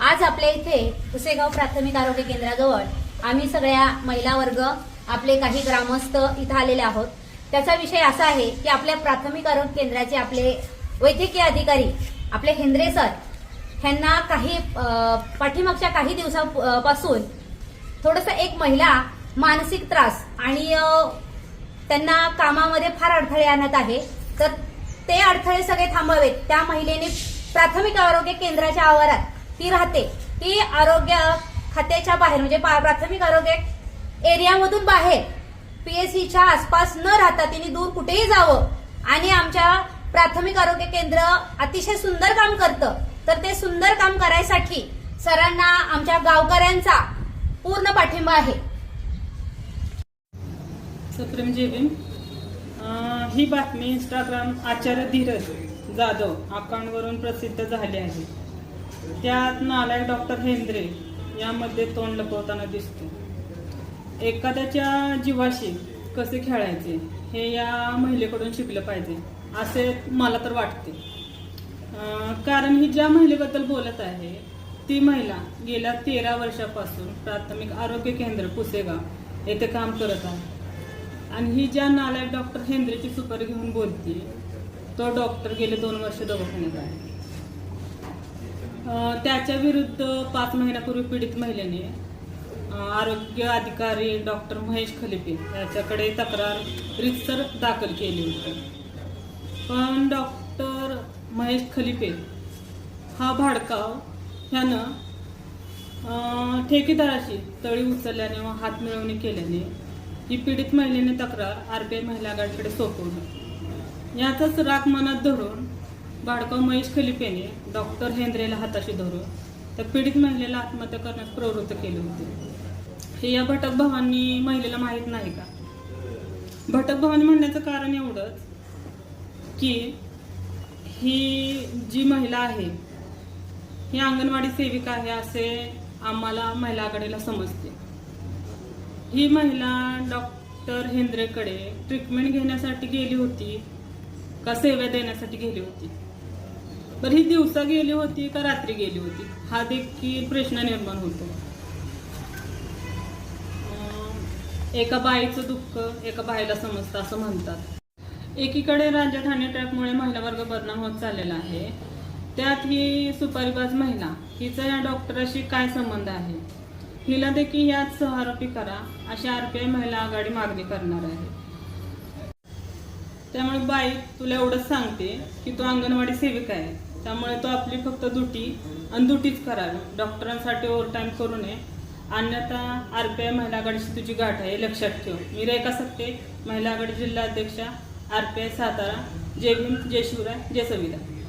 आज आपल्या इथे पुसेगाव प्राथमिक आरोग्य केंद्राजवळ आम्ही सगळ्या महिला वर्ग आपले काही ग्रामस्थ इथं आलेले आहोत. त्याचा विषय असा आहे की आपल्या प्राथमिक आरोग्य केंद्राचे आपले वैद्यकीय अधिकारी आपले हेंद्रे सर ह्यांना काही पाठीमागच्या काही दिवसापासून थोडंसं एक महिला मानसिक त्रास आणि त्यांना कामामध्ये फार अडथळे आणत आहे. तर ते अडथळे सगळे थांबावेत. त्या महिलेने प्राथमिक आरोग्य केंद्राच्या आवारात ती राहते. ती आरोग्य खात्याच्या बाहेर म्हणजे पा- प्राथमिक आरोग्य एरियामधून बाहेर पीएससीच्या आसपास न राहता तिने दूर कुठेही जावं आणि आमच्या प्राथमिक आरोग्य केंद्र अतिशय सुंदर काम करतं. तर ते सुंदर काम करायसाठी सरांना आमच्या गावकऱ्यांचा पूर्ण पाठिंबा आहे. सुप्रीम जय ही बातमी इंस्टाग्राम आचार्य धीरज जाधव अकाउंटवरून प्रसिद्ध झाली आहे. त्यात नालायक डॉक्टर हेंद्रे. यामध्ये तोंड लपवताना दिसतो. एखाद्याच्या जीवाशी कसे खेळायचे हे या महिलेकडून शिकलं पाहिजे असे मला तर वाटते. कारण ही ज्या महिलेबद्दल बोलत आहे ती महिला गेल्या तेरा वर्षापासून प्राथमिक आरोग्य केंद्र पुसेगाव येथे काम करत आहे. आणि ही ज्या नालायक डॉक्टर हेंद्रेची सुपारी घेऊन बोलते तो डॉक्टर गेले दोन वर्ष दवाखान्यात आहे. त्याच्या विरुद्ध पाच महिन्यापूर्वी पीडित महिलेने आरोग्य अधिकारी डॉक्टर महेश खलिपे याच्याकडे तक्रार रितसर दाखल केली होती. पण डॉक्टर महेश खलिपे हा भाडकाव ह्यानं ठेकेदाराशी तळी उचलल्याने व हात मिळवणी केल्याने ही पीडित महिलेने तक्रार आर बी आय महिला आघाडीकडे सोपवली. याचाच राग मनात धरून भाडकाव महेश खलिपेने डॉक्टर हेंद्रेला हाताशी धरून त्या पीडित महिलेला आत्महत्या करण्यास प्रवृत्त केले होते. हे या भटक भावांनी महिलेला माहीत नाही का? भटक भावांनी म्हणण्याचं कारण एवढंच की ही जी महिला आहे ही अंगणवाडी सेविका आहे असे आम्हाला महिला आघाडीला समजते. ही महिला डॉक्टर हेंद्रेकडे ट्रीटमेंट घेण्यासाठी गेली होती का सेवा देण्यासाठी गेली होती? बरं ही दिवसा गेली होती का रात्री गेली होती? हा देखील प्रश्न निर्माण होतो. एका बाईचं दुःख एका बाईला समजतं असं म्हणतात. एकीकडे राज्यात हानी महिला वर्ग बदनाम होत चाललेला आहे. त्यात ही सुपारीबाज महिला हिचा या डॉक्टराशी काय संबंध आहे? हिला देखील यात सहआरोपी करा अशी आर पी आय महिला आघाडी मागणी करणार आहे. त्यामुळे बाई तुला एवढंच सांगते की तू अंगणवाडी सेविका आहे. त्यामुळे तो आपली फक्त दुटी आणि दुटीच करावी. डॉक्टरांसाठी ओव्हर टाईम करू नये. अन्यथा आर पी महिला महिलागडची तुझी गाठ आहे लक्षात ठेव. मी रेखा सक्ते महिला आघाडी जिल्हा अध्यक्षा आय सातारा जय भीम जय शिवराय जय संविधान